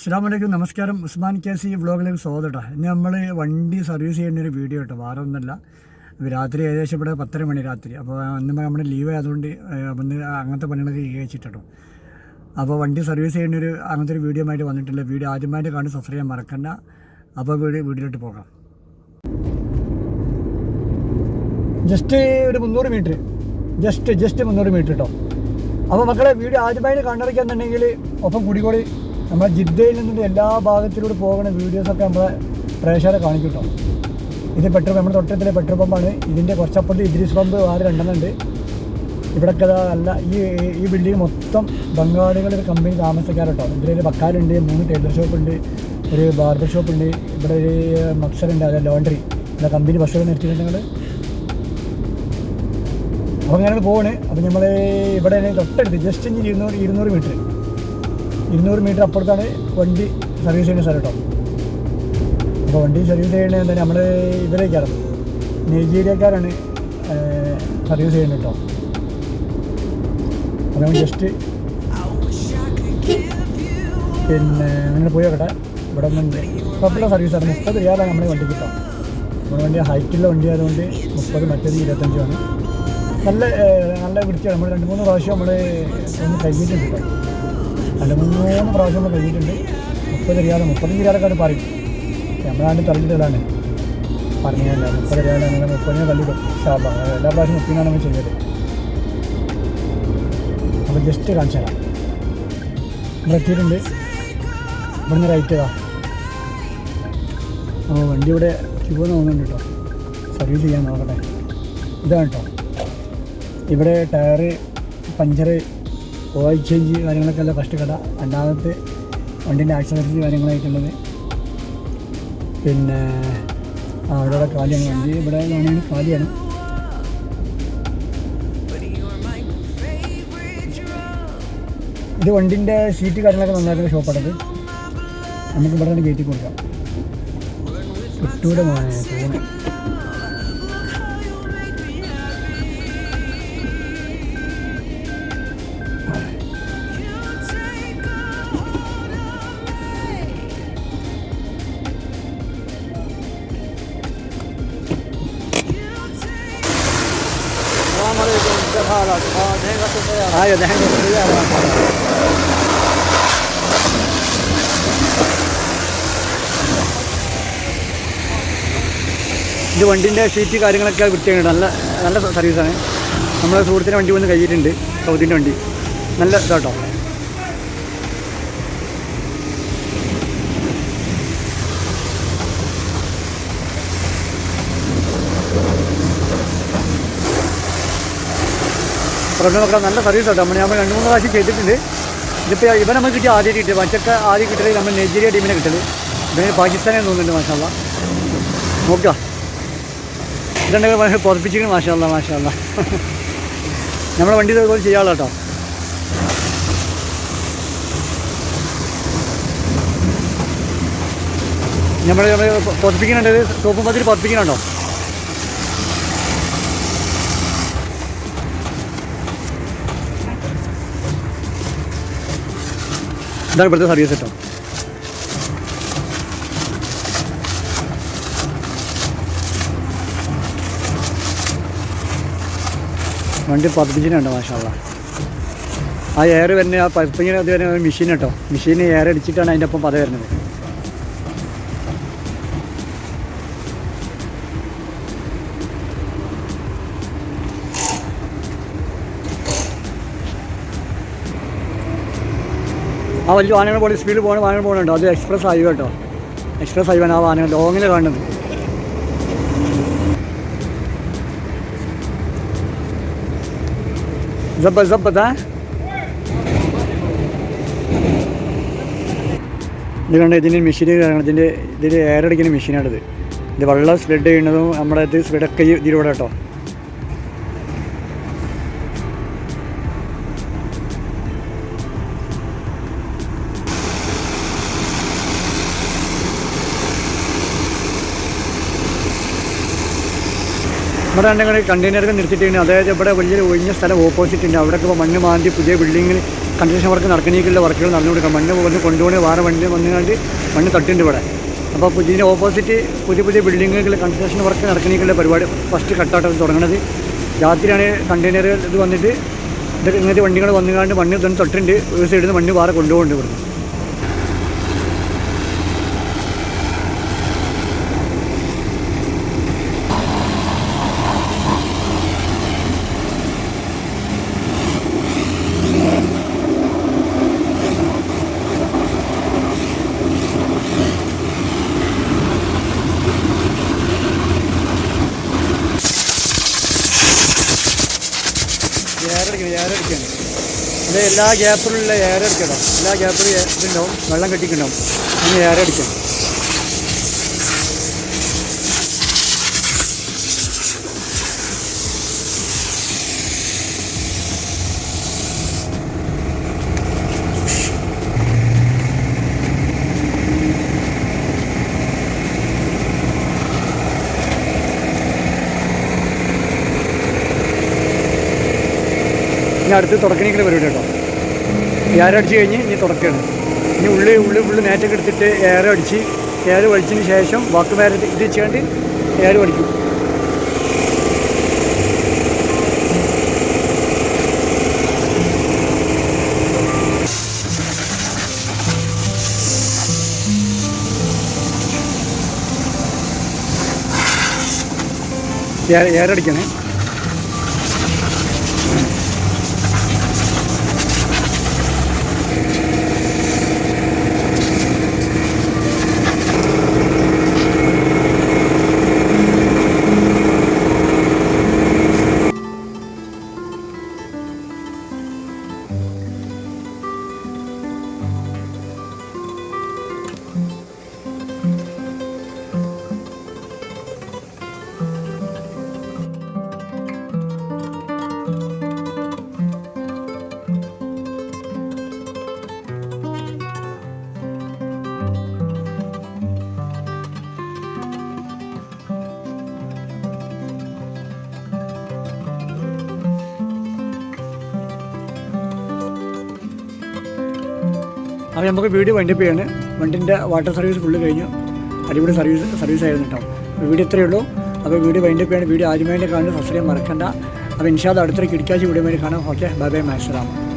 അസ്സാം വലൈക്കും നമസ്കാരം. ഉസ്മാൻ കേസി വ്ളോഗിലേക്ക് സ്വാഗതം ഇന്ന് നമ്മൾ വണ്ടി സർവീസ് ചെയ്യുന്ന ഒരു വീഡിയോ കേട്ടോ വേറെ ഒന്നല്ല രാത്രി ഏകദേശം ഇവിടെ പത്തര മണി രാത്രി. അപ്പോൾ അന്ന് നമ്മുടെ ലീവ് ആയതുകൊണ്ട് വന്ന് അങ്ങനത്തെ പണികളൊക്കെ കഴിച്ചിട്ടോ അപ്പോൾ വണ്ടി സർവീസ് ചെയ്യുന്ന ഒരു അങ്ങനത്തെ ഒരു വീഡിയോ ആയിട്ട് വന്നിട്ടില്ല. വീഡിയോ ആദ്യമായിട്ട് കണ്ട് സബ്സ്ക്രൈബ് ചെയ്യാൻ മറക്കണ്ട. അപ്പോൾ വീഡിയോ വീഡിയോയിലോട്ട് പോകാം. ജസ്റ്റ് ഒരു മുന്നൂറ് മീറ്റർ ജസ്റ്റ് ജസ്റ്റ് മുന്നൂറ് മീറ്റർ കേട്ടോ അപ്പോൾ മക്കളെ വീഡിയോ ആദ്യമായിട്ട് കണ്ടിരിക്കുന്നുണ്ടെങ്കിൽ ഒപ്പം കുടികോടി നമ്മളെ ജിദ്ദയിൽ നിന്നിട്ട് എല്ലാ ഭാഗത്തിലൂടെ പോകുന്ന വീഡിയോസൊക്കെ നമ്മളെ പ്രേക്ഷകരെ കാണിക്കും കേട്ടോ. ഇത് പെട്രോൾ നമ്മുടെ തൊട്ടത്തിലെ പെട്രോൾ പമ്പാണ് ഇതിന്റെ കുറച്ചപ്പുറത്ത് ഇദ്രീസ് പമ്പ് വേറെ രണ്ടെണ്ണം ഉണ്ട് അല്ല ഈ ഈ ബിൽഡിംഗ് മൊത്തം ബംഗാളികളൊരു കമ്പനി താമസിക്കാറ് കേട്ടോ. ഒരു ബക്കാലുണ്ട് മൂന്ന് ടൈലർ ഷോപ്പ് ഉണ്ട് ഒരു ബാർബർ ഷോപ്പ് ഉണ്ട് ഇവിടെ ഒരു മക്സറുണ്ട് അതായത് ലോണ്ടറി ഇവിടെ കമ്പനി ബസ്സുകൾ നിർത്തിയിട്ടുണ്ടെങ്കിൽ അപ്പോൾ ഞങ്ങൾ പോവാണ്. അപ്പോൾ നമ്മൾ ഇവിടെ തൊട്ടടുത്ത് ജസ്റ്റ് ഇനി ഇരുന്നൂറ് ഇരുന്നൂറ് മീറ്റർ ഇരുന്നൂറ് മീറ്റർ അപ്പുറത്താണ് വണ്ടി സർവീസ് ചെയ്യുന്ന സ്ഥലം കേട്ടോ. അപ്പോൾ വണ്ടി സർവീസ് ചെയ്യണേ എന്താ നമ്മൾ ഇവരേക്കാണ് നൈജീരിയക്കാരാണ് സർവീസ് ചെയ്യുന്നത് കേട്ടോ. നമ്മൾ ജസ്റ്റ് പിന്നെ അങ്ങനെ പോയി നോക്കട്ടെ. ഇവിടെ ഒന്നുണ്ട് കുഴപ്പമില്ല സർവീസാണ് മുപ്പത് രൂപയാണ് നമ്മുടെ വണ്ടി കിട്ടാം. നമ്മുടെ വണ്ടി ഹൈറ്റുള്ള വണ്ടി ആയതുകൊണ്ട് മുപ്പത് മറ്റൊരു ഇരുപത്തഞ്ചുമാണ് നല്ല നല്ല വൃത്തിയാണ്. നമ്മൾ രണ്ട് മൂന്ന് പ്രാവശ്യം നമ്മൾ ഒന്ന് കഴിഞ്ഞിട്ടുണ്ട് കേട്ടോ. രണ്ട് മൂന്ന് പ്രാവശ്യം നമ്മൾ കഴിഞ്ഞിട്ടുണ്ട്. മുപ്പത് രൂപയാണ്. മുപ്പത്തഞ്ച് രൂപയൊക്കെ പറയും. നമ്മളാണ്ട് തള്ളിയിട്ടതാണ്. പറഞ്ഞാൽ മുപ്പത് രൂപയാണ്. അങ്ങനെ മുപ്പതിനെ തള്ളിയിടും ഷാബ എല്ലാ പ്രാവശ്യം മുപ്പതിനാണ് നമ്മൾ ചെയ്തത്. അപ്പോൾ ജസ്റ്റ് കാണിച്ചു തരാം. ഇവിടെ എത്തിയിട്ടുണ്ട്. ഇവിടുന്ന് റൈറ്റ് ഇതാ. അപ്പോൾ വണ്ടി ഇവിടെ ക്യൂ തോന്നുന്നുണ്ട് കേട്ടോ. സർവീസ് ചെയ്യാൻ നോക്കട്ടെ. ഇതാണ് കേട്ടോ. ഇവിടെ ടയർ പഞ്ചറ് ഓയിൽ ചേഞ്ച് കാര്യങ്ങളൊക്കെ അല്ല ഫസ്റ്റ് കട. രണ്ടാമത്തെ വണ്ടീന്റെ ആക്സസറീസ് കാര്യങ്ങളായിട്ടുള്ളത്. പിന്നെ അവിടെ കാലിയാണ്. വണ്ടി ഇവിടെ വേണമെങ്കിൽ കാലിയാണ്. ഇത് വണ്ടിന്റെ സീറ്റ് കാര്യങ്ങളൊക്കെ നന്നായിട്ട് ഷോപ്പാണത് നമുക്ക് ഇവിടെ തന്നെ കയറ്റി കൊടുക്കാം. കിട്ടൂടെ മോനെ തോന്നുന്നു. ആയോ ഇത് വണ്ടിന്റെ സീറ്റ് കാര്യങ്ങളൊക്കെ വൃത്തിയാണ് നല്ല നല്ല സർവീസാണ് നമ്മളെ സുഹൃത്തിന്റെ വണ്ടി വന്ന് കഴിയിട്ടുണ്ട് സൗദിന്റെ വണ്ടി. നല്ല ഇതാട്ടോ. പറഞ്ഞു ഒക്കെ നല്ല സർവീസ് കേട്ടോ നമ്മൾ നമ്മൾ രണ്ട് മൂന്ന് പ്രാവശ്യം ചെയ്തിട്ടുണ്ട്. ഇതിപ്പോൾ ഇവൻ നമുക്ക് കിട്ടിയ ആദ്യം കിട്ടിയത്. മറ്റൊക്കെ ആദ്യം കിട്ടിയത് നമ്മൾ നൈജീരിയ ടീമിനെ കിട്ടൽ ഇവന് പാകിസ്ഥാനെ തോന്നുന്നുണ്ട് മാഷാല്ല നോക്കുക ഇതുണ്ടെങ്കിൽ പുറപ്പിച്ചിരിക്കണം മാഷാല്ല മാഷാല്ല നമ്മുടെ വണ്ടി ഇതുപോലെ ചെയ്യാമല്ലോ കേട്ടോ. നമ്മൾ നമ്മൾ പുറപ്പിക്കുന്നുണ്ട് സോപ്പ് മതിൽ പുറപ്പിക്കുന്നുണ്ടോ ഇതാണ് ഇവിടുത്തെ സർവീസ് കേട്ടോ വണ്ടി പതിപ്പിച്ചിട്ടുണ്ട് മാഷാള്ള ആ എയർ വരുന്ന ആ പതിപ്പിങ്ങനെ അത് വരുന്ന മെഷീൻ കേട്ടോ മെഷീൻ എയർ അടിച്ചിട്ടാണ് അതിന്റെ ഒപ്പം പത വരുന്നത്. ആ വലിയ വാഹനങ്ങൾ പോലെ സ്പീഡിൽ പോകുന്ന വാഹനങ്ങൾ പോകുന്നുണ്ട് അത് എക്സ്പ്രസ് ഹൈവേ കേട്ടോ. എക്സ്പ്രസ് ഹൈവേ ആ വാഹനങ്ങൾ ലോങ്ങിൽ കാണുന്നത്. जब जब ഇത് കണ്ട മെഷീൻ കാരണം ഇതിന്റെ ഇതിൽ എയർ അടിക്കുന്ന മെഷീനാണിത് ഇത് വെള്ളം സ്പ്രെഡ് ചെയ്യുന്നതും നമ്മുടെ ഇത് സ്പ്രെഡൊക്കെ ഇതിലൂടെ കേട്ടോ. ഇവിടെ രണ്ടെങ്കിൽ കണ്ടെയ്നറൊക്കെ നിർത്തിയിട്ടുണ്ട്. അതായത് ഇവിടെ വലിയൊരു ഒഴിഞ്ഞ സ്ഥലം ഓപ്പോസിറ്റ് ഉണ്ട്. അവിടെ ഇപ്പോൾ മണ്ണ് മാന്തി പുതിയ ബിൽഡിങ്ങിൽ കൺസ്ട്രക്ഷൻ വർക്ക് നടക്കണേക്കുള്ള വർക്കുകൾ നടന്നു കൊടുക്കാം മണ്ണ് വന്ന് കൊണ്ടുപോകണേ വേറെ വണ്ടി വന്നുകൊണ്ട് മണ്ണ് തട്ടുണ്ട് ഇവിടെ. അപ്പോൾ പുതിയതിന്റെ ഓപ്പോസിറ്റ് പുതിയ പുതിയ ബിൽഡിങ്ങുകൾ കൺസ്ട്രക്ഷൻ വർക്ക് നടക്കണേക്കുള്ള പരിപാടി ഫസ്റ്റ് കട്ടാട്ടം തുടങ്ങുന്നത് രാത്രിയാണ് കണ്ടെയ്നർ ഇത് വന്നിട്ട് ഇത് ഇങ്ങനത്തെ വണ്ടികൾ വന്നുകൊണ്ട് മണ്ണ് തന്നെ തൊട്ടുണ്ട്. ഒരു സൈഡിൽ നിന്ന് മണ്ണ് വേറെ കൊണ്ടുപോകുന്നുണ്ട് ഇവിടുന്ന്. ഏറടിക്കാണ് ഇത് എല്ലാ ഗ്യാപ്പിലുള്ള ഏരടിക്കണം എല്ലാ ഗ്യാപ്പിലും ഇതുണ്ടാവും. വെള്ളം കെട്ടിക്കുണ്ടാവും. അങ്ങനെ ഏറടിക്കണം ഇനി അടുത്ത് തുടക്കണിക്കൽ പരിപാടി കേട്ടോ. ഏറെ അടിച്ച് കഴിഞ്ഞ് ഇനി തുടക്കുകയാണ് ഇനി ഉള്ളി ഉള്ളി ഉള്ളി നേറ്റൊക്കെ എടുത്തിട്ട് ഏറെ അടിച്ച് ഏറെ വലിച്ചതിന് ശേഷം വാക്ക് വേറെ ഇത് വെച്ചുകൊണ്ട് ഏറ് വലിക്കും. ഏറെ അടിക്കണേ. അപ്പോൾ നമുക്ക് വീഡിയോ വൈൻഡപ്പ് ചെയ്യാണ് വണ്ടിന്റെ വാട്ടർ സർവീസ് ഫുള്ള് കഴിഞ്ഞു. അടിപൊളി സർവീസ് സർവീസ് ആയിരുന്നു കേട്ടോ. വീഡിയോ ഇത്രയേ ഉള്ളൂ. അപ്പോൾ വീഡിയോ വൈൻഡപ്പ് ചെയ്യാണ്. വീഡിയോ ആദ്യമായിട്ട് കാണുന്നത് സബ്സ്ക്രൈബ് മറക്കണ്ട. അപ്പോൾ ഇൻഷാദ് അടുത്തൊരു കിടക്കാഴ്ച വീഡിയോ വേണ്ടി കാണാം. ഓക്കെ. Bye bye. മാസ്സലാം